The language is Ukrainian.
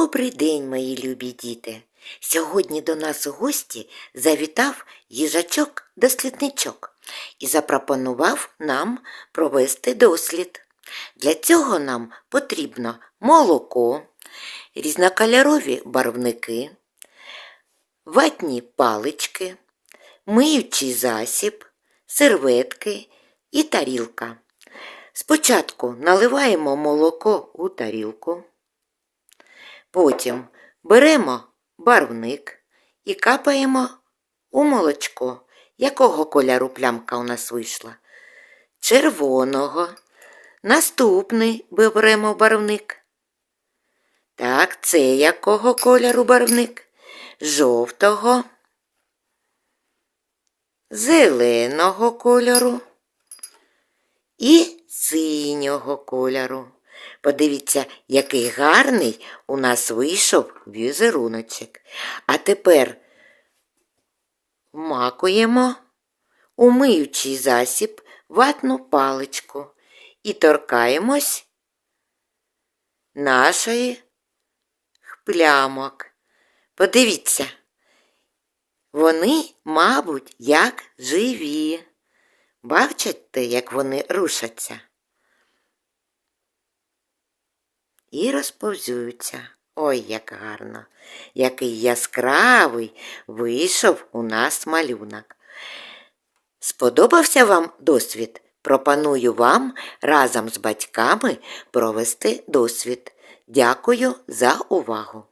Добрий день, мої любі діти. Сьогодні до нас у гості завітав їжачок-дослідничок і запропонував нам провести дослід. Для цього нам потрібно молоко, різнокольорові барвники, ватні палички, миючий засіб, серветки і тарілка. Спочатку наливаємо молоко у тарілку. Потім беремо барвник і капаємо у молочко. Якого кольору плямка у нас вийшла? Червоного. Наступний беремо барвник. Так, це якого кольору барвник? Жовтого, зеленого кольору і синього кольору. Подивіться, який гарний у нас вийшов візеруночок. А тепер вмакуємо у миючий засіб ватну паличку і торкаємось нашої плямок. Подивіться, вони, мабуть, як живі. Бачите, як вони рушаться? І розповзюються. Ой, як гарно, який яскравий вийшов у нас малюнок. Сподобався вам досвід? Пропоную вам разом з батьками провести досвід. Дякую за увагу!